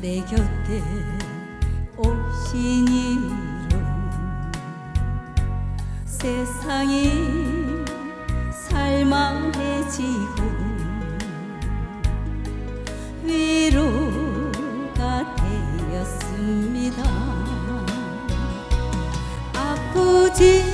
내 곁에 오신 이후로 세상이 살만해지고 위로가 되었습니다. 아프지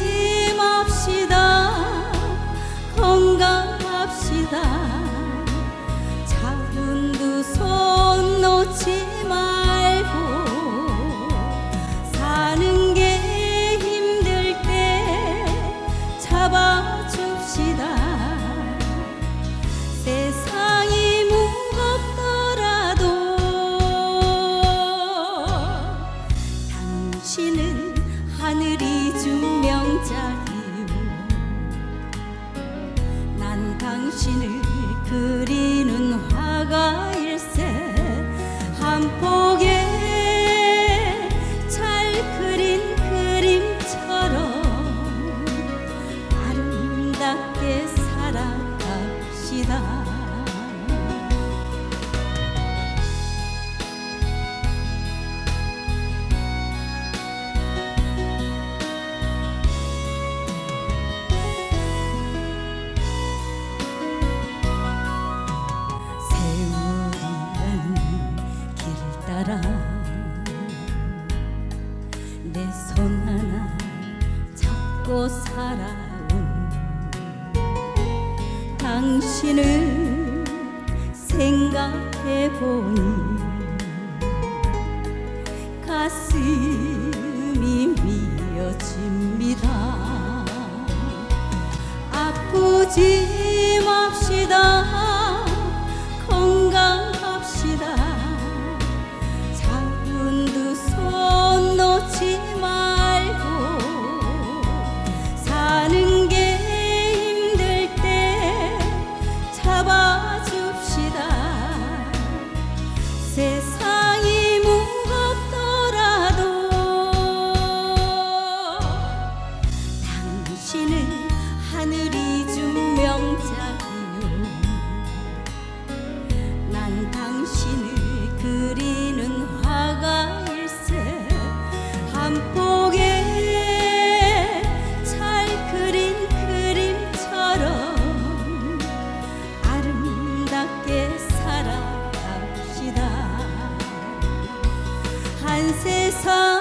준 명작이요 난 당신을 그리는 화가일 손 하나 잡고 살아온 당신을 생각해 보니 가슴이 미어집니다. 아프지 맙시다 한 폭에 잘 그린 그림처럼 아름답게 살아갑시다. 한 세상